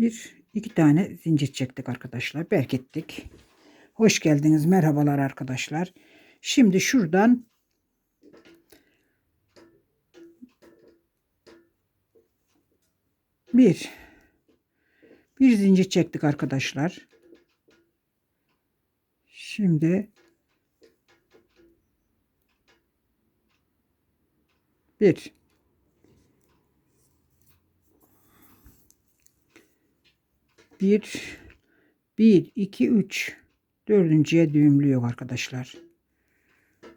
Bir, iki tane zincir çektik arkadaşlar. Berkettik. Hoş geldiniz. Merhabalar arkadaşlar. Şimdi şuradan bir bir zincir çektik arkadaşlar. Şimdi bir bir bir iki üç dördüncüye düğümlüyor arkadaşlar.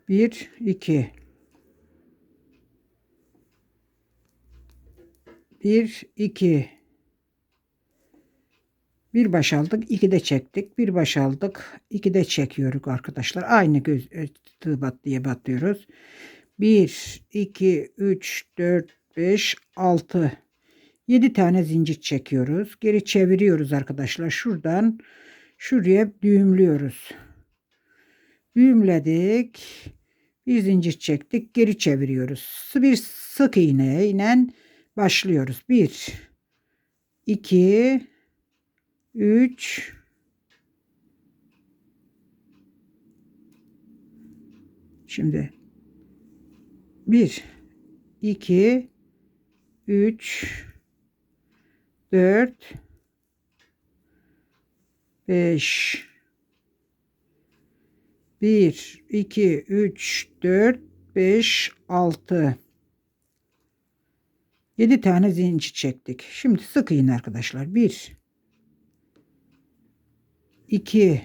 Bir iki bir iki bir baş aldık, iki de çektik. Bir baş aldık, iki de çekiyoruz arkadaşlar. Aynı göz e, tığ bat diye batıyoruz. 1, 2, 3, 4, 5, 6, 7 tane zincir çekiyoruz. Geri çeviriyoruz arkadaşlar. Şuradan şuraya düğümlüyoruz. Düğümledik. Bir zincir çektik. Geri çeviriyoruz. Bir sık iğne ile başlıyoruz. 1, 2, 3 Şimdi 1 2 3 4 5 1 2 3 4 5 6 7 tane zincir çektik. Şimdi sık iğne arkadaşlar. 1 2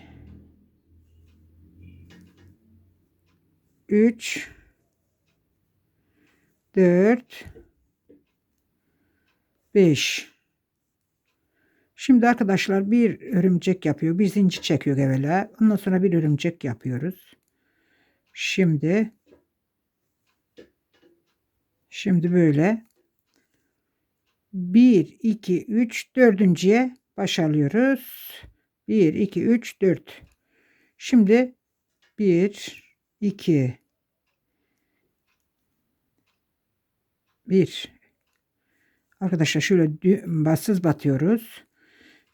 3 4 5 Şimdi arkadaşlar bir örümcek yapıyor. Bir zincir çekiyor evvela. Ondan sonra bir örümcek yapıyoruz. Şimdi şimdi böyle 1 2 3 dördüncüye baş alıyoruz. 1, 2, 3, 4. Şimdi 1, 2, 1. Arkadaşlar şöyle bassız batıyoruz.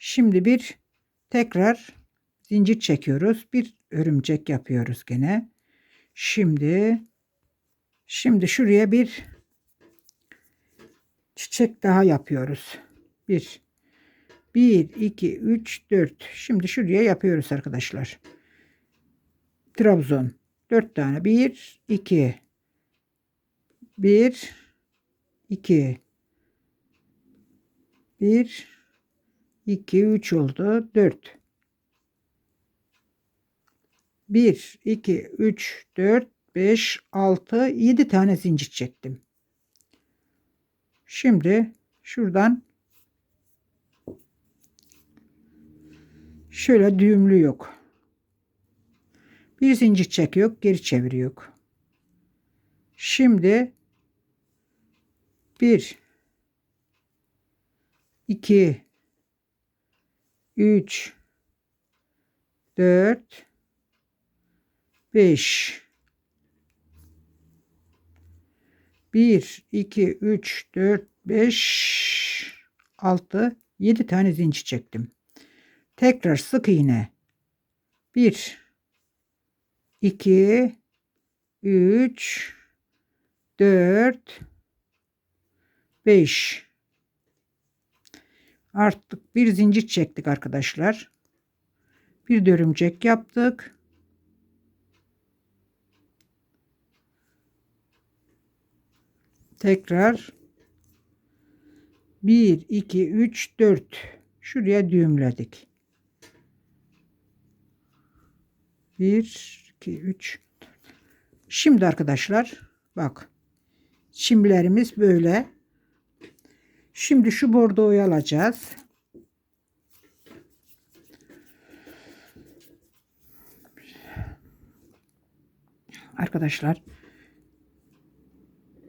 Şimdi bir tekrar zincir çekiyoruz. Bir örümcek yapıyoruz gene. Şimdi şimdi şuraya bir çiçek daha yapıyoruz. Bir 1, 2, 3, 4. Şimdi şuraya yapıyoruz arkadaşlar. Trabzon. 4 tane. 1, 2. 1, 2. 1, 2, 3 oldu. 4. 1, 2, 3, 4, 5, 6, 7 tane zincir çektim. Şimdi şuradan Şöyle düğümlü yok. Bir zincir çekiyor, geri çeviriyor. Şimdi bir, iki, üç, dört, beş, bir, iki, üç, dört, beş, altı, yedi tane zincir çektim. Tekrar sık iğne. 1 2 3 4 5 Artık bir zincir çektik arkadaşlar. Bir dörümcek yaptık. Tekrar 1 2 3 4 şuraya düğümledik. 1 2 3 Şimdi arkadaşlar bak çimlerimiz böyle. Şimdi şu bordoyu alacağız. Arkadaşlar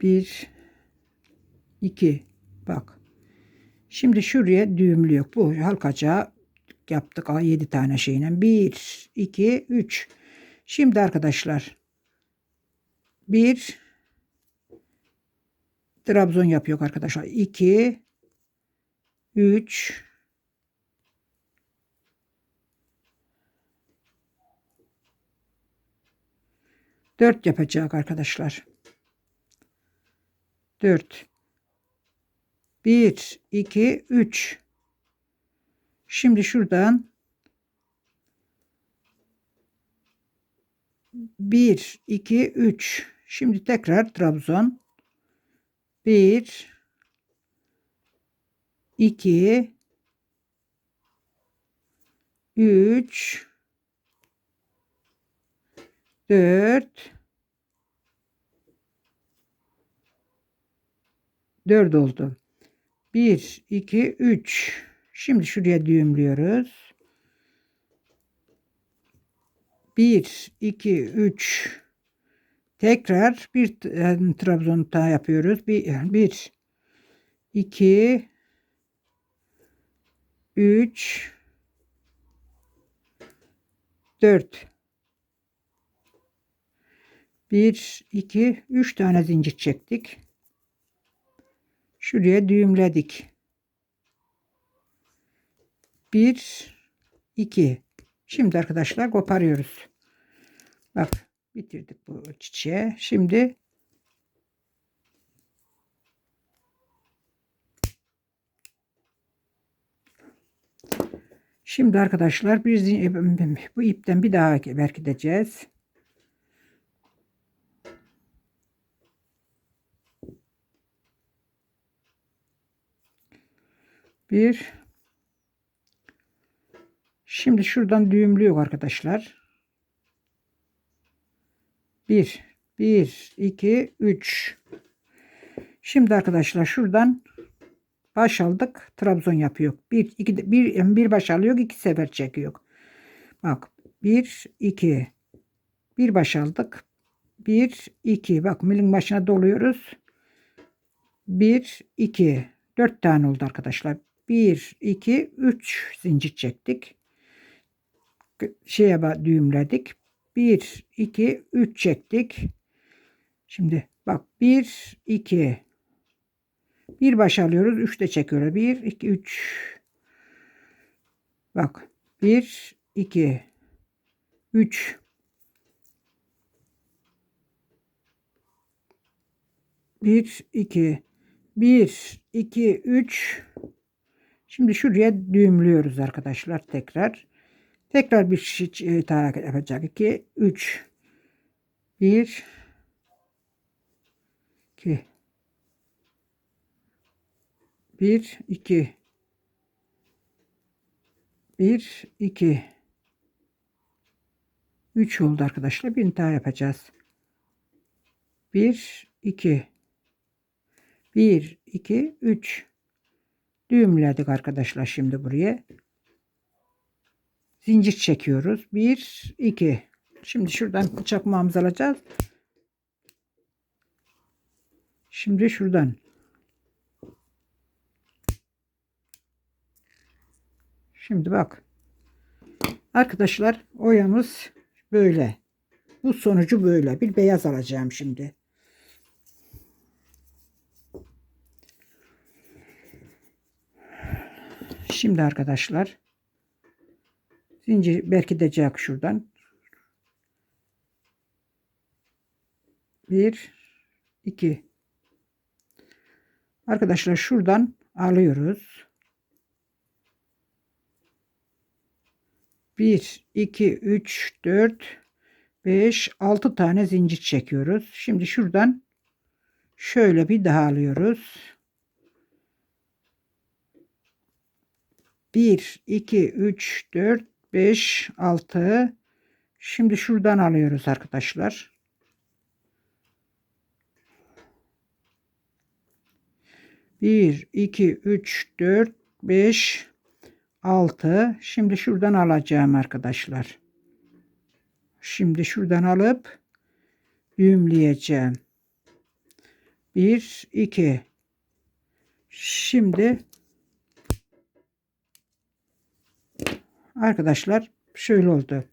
1 2 bak. Şimdi şuraya düğümlüyor. Bu halkacağı yaptık 7 tane şeyle. 1, 2, 3. Şimdi arkadaşlar 1 Trabzon yapıyor arkadaşlar. 2 3 4 yapacak arkadaşlar. 4 1 2 3 Şimdi şuradan 1 2 3 Şimdi tekrar Trabzon. 1 2 3 4 4 oldu. 1 2 3 Şimdi şuraya düğümlüyoruz. 1 2 3 Tekrar bir e, trabzon daha yapıyoruz. 1 1 2 3 4 1 2 3 tane zincir çektik. Şuraya düğümledik. 1 2 Şimdi arkadaşlar koparıyoruz. Bak bitirdik bu çiçeği. Şimdi Şimdi arkadaşlar bir bu ipten bir daha berkiteceğiz. Bir Şimdi şuradan düğümlüyor arkadaşlar. 1 1 2 3 Şimdi arkadaşlar şuradan baş aldık. Trabzon yapıyor. 1 2 1 bir baş alıyor, iki sefer çekiyor. Bak 1 2 bir baş aldık. 1 2 bak milin başına doluyoruz. 1 2 4 tane oldu arkadaşlar. 1 2 3 zincir çektik. Şeye düğümledik. 1 2 3 çektik. Şimdi bak 1 2 bir baş alıyoruz. 3 de çekiyoruz. 1 2 3 Bak 1 2 3 1 2 1 2 3 Şimdi şuraya düğümlüyoruz arkadaşlar tekrar. Tekrar bir şey daha yapacak. 2 3 1 2 1 2 1 2 3 oldu arkadaşlar. Bir daha yapacağız. 1 2 1 2 3 düğümledik arkadaşlar şimdi buraya. Zincir çekiyoruz. 1 2 Şimdi şuradan çakmağımızı alacağız. Şimdi şuradan Şimdi bak. Arkadaşlar oyamız böyle. Bu sonucu böyle. Bir beyaz alacağım şimdi. Şimdi arkadaşlar zincir berkitecek şuradan. Bir, iki. Arkadaşlar şuradan alıyoruz. 1, 2, 3, 4, 5, 6 tane zincir çekiyoruz. Şimdi şuradan şöyle bir daha alıyoruz. 1, 2, 3, 4, 5, 6. Şimdi şuradan alıyoruz arkadaşlar. Bir, iki, üç, dört, beş, 6. Şimdi şuradan alacağım arkadaşlar. Şimdi şuradan alıp düğümleyeceğim. 1 2 Şimdi Arkadaşlar şöyle oldu.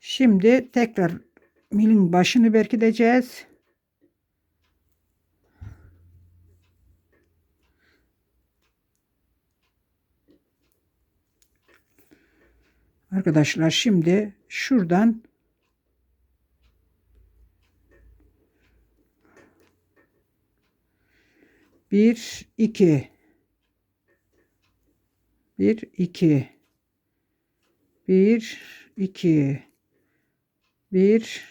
Şimdi tekrar milin başını berkileceğiz. Arkadaşlar şimdi şuradan bir iki bir iki bir, iki. Bir,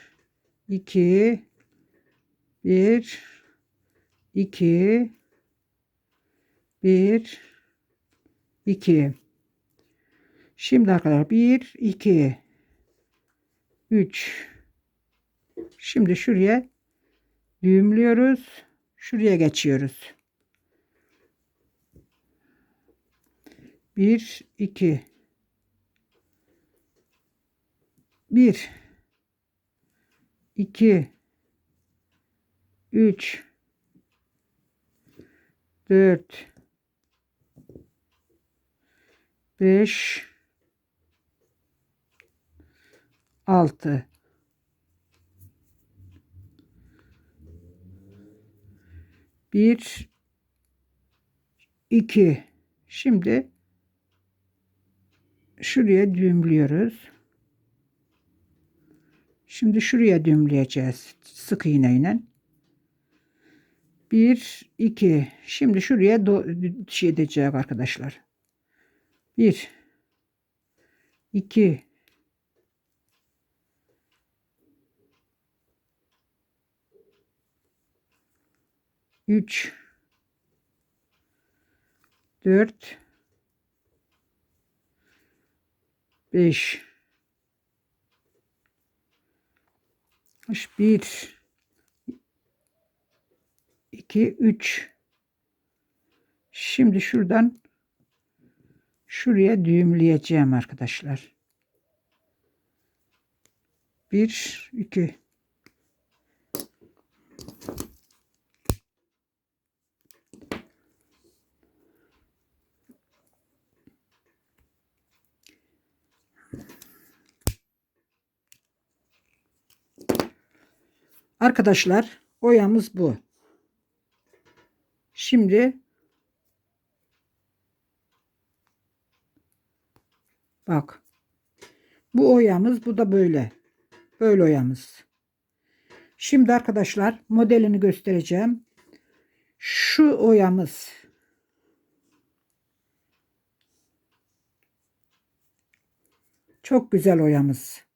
iki. Bir, iki. Bir, iki. Şimdi arkadaşlar bir, iki, üç. Şimdi şuraya düğümlüyoruz. Şuraya geçiyoruz. Bir, iki. Bir, iki, üç, dört, beş, altı. Bir, iki. Şimdi şuraya düğümlüyoruz. Şimdi şuraya düğümleyeceğiz sık iğneyle. Bir, iki. Şimdi şuraya do- şey edeceğiz arkadaşlar. Bir, iki, üç, dört, beş, bir, iki, üç. Şimdi şuradan şuraya düğümleyeceğim arkadaşlar. Bir, iki. Arkadaşlar oyamız bu. Şimdi bak bu oyamız bu da böyle. Böyle oyamız. Şimdi arkadaşlar modelini göstereceğim. Şu oyamız. Çok güzel oyamız.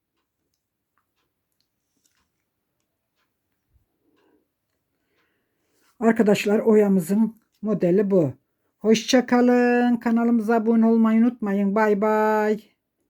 Arkadaşlar oyamızın modeli bu. Hoşça kalın. Kanalımıza abone olmayı unutmayın. Bay bay.